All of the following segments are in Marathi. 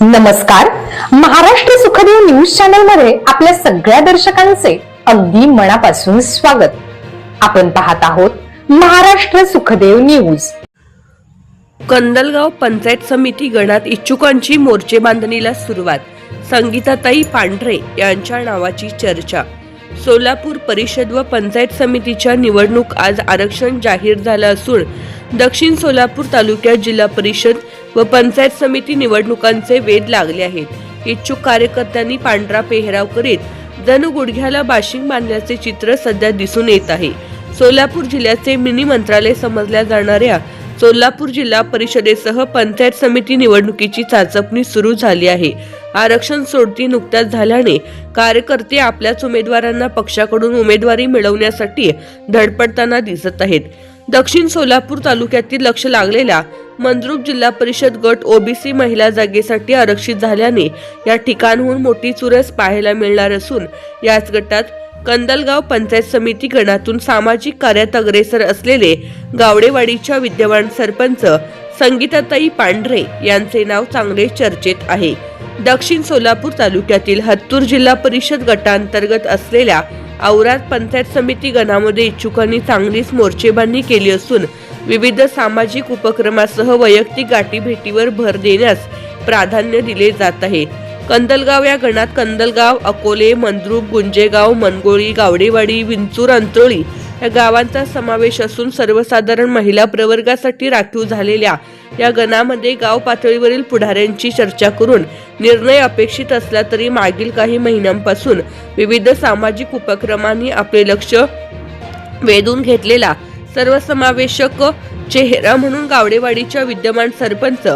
नमस्कार. महाराष्ट्र सुखदेव न्यूज चॅनलमध्ये आपल्या सगळ्या दर्शकांचे अगदी मनापासून स्वागत. आपण पाहत आहोत महाराष्ट्र सुखदेव न्यूज. कंदलगाव पंचायत समिती गणात इच्छुकांची मोर्चे बांधणीला सुरुवात. संगीताताई पांढरे यांच्या नावाची चर्चा. सोलापूर परिषद व पंचायत समितीच्या निवडणूक आज आरक्षण जाहीर झालं असून दक्षिण सोलापूर तालुक्यात जिल्हा परिषद व पंचायत समिती निवडणुकांचे वेध लागले आहेत. इच्छुक कार्यकर्त्यांनी पांढरा पेहराव करीत जणू गुडघ्याला बाशिंग बांधल्याचे चित्र सध्या दिसून येत आहे. सोलापूर जिल्ह्याचे मिनी मंत्रालय समजल्या जाणाऱ्या सोलापूर जिल्हा परिषदेसह पंचायत समिती निवडणुकीची चाचपणी सुरू झाली आहे. आरक्षण सोडती नुकत्याच झाल्याने कार्यकर्ते आपल्याच उमेदवारांना पक्षाकडून उमेदवारी मिळवण्यासाठी धडपडताना दिसत आहेत. दक्षिण सोलापूर तालुक्यातील लक्ष लागलेल्या मंद्रुप जिल्हा परिषद गट ओबीसी महिला जागेसाठी आरक्षित झाल्याने या ठिकाणहून मोठी चुरस पाहायला मिळणार असून याच गटात कंदलगाव पंचायत समिती गणातून सामाजिक कार्यात अग्रेसर असलेले गावडेवाडीच्या विद्यमान सरपंच संगीताताई पांढरे यांचे नाव चांगले चर्चेत आहे. दक्षिण सोलापूर तालुक्यातील हत्तूर जिल्हा परिषद गटांतर्गत असलेल्या औराद पंचायत समिती गणामध्ये इच्छुकांनी चांगलीच मोर्चेबांधणी केली असून विविध सामाजिक उपक्रमासह वैयक्तिक गाठीभेटीवर भर देण्यास प्राधान्य दिले जात आहे. कंदलगाव या गणात कंदलगाव अकोले मंद्रुप गुंजेगाव मनगोळी गावडेवाडी विंचूर अंतरोळी या गावांचा समावेश असून सर्वसाधारण महिला प्रवर्गासाठी राखीव झालेल्या या गणामध्ये गाव पातळीवरील पुढाऱ्यांची चर्चा करून निर्णय अपेक्षित असला तरी मागील काही महिन्यांपासून विविध सामाजिक उपक्रमांनी आपले लक्ष वेधून घेतलेला सर्वसमावेशक चेहरा म्हणून गावडेवाडीच्या विद्यमान सरपंच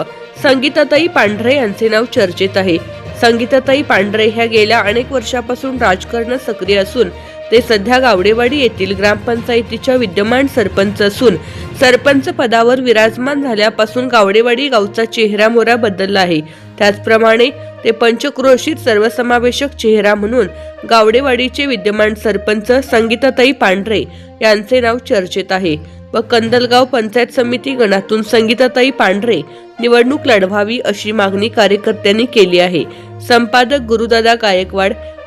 संगीताताई पांढरे यांचे नाव चर्चेत आहे. संगीताताई पांढरे ह्या गेल्या अनेक वर्षापासून राजकारणात सक्रिय असून ते सध्या गावडेवाडी येथील ग्रामपंचायतीच्या विद्यमान सरपंच असून सरपंच पदावर विराजमान झाल्यापासून गावडेवाडी गावचा चेहरा मोरा बदलला आहे. त्याचप्रमाणे ते पंचक्रोशीत सर्वसमावेशक चेहरा म्हणून गावडेवाडीचे विद्यमान सरपंच संगीताताई पांढरे यांचे नाव चर्चेत आहे व कंदलगाव पंचायत समिती गणातून संगीताताई पांढरे निवडणूक लढवावी अशी मागणी कार्यकर्त्यांनी केली आहे. संपादक गुरुदादा गायकवाड